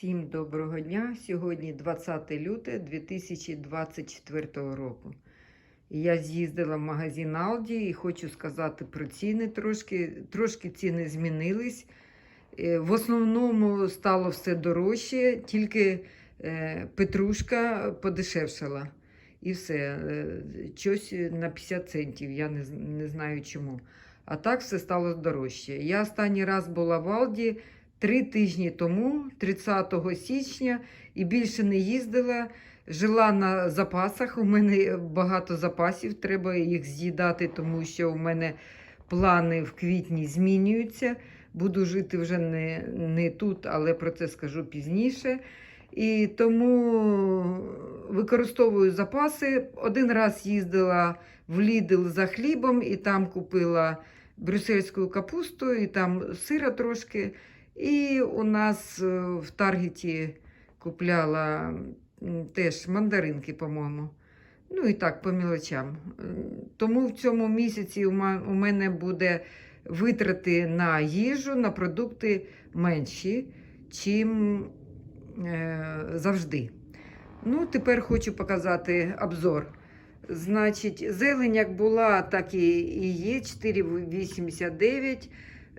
Всім доброго дня. Сьогодні 20 люте 2024 року. Я з'їздила в магазин Aldi і хочу сказати про ціни трошки. Трошки ціни змінились. Е, В основному стало все дорожче, тільки е, петрушка подешевшала. І все. Е, Щось на 50 центів, я не знаю чому. А так все стало дорожче. Я останній раз була в Алді три тижні тому, 30 січня, і більше не їздила. Жила на запасах. У мене багато запасів, треба їх з'їдати, тому що у мене плани в квітні змінюються. Буду жити вже не, не тут, але про це скажу пізніше. І тому використовую запаси. Один раз їздила в Лідл за хлібом і там купила брюссельську капусту, і там сира трошки. І у нас е, в Таргеті купляла теж мандаринки, по-моєму. Ну і так, по мілочам. Тому в цьому місяці у мене буде витрати на їжу, на продукти менші, чим е, завжди. Ну, тепер хочу показати обзор. Значить, зелень як була, так і є 4,89.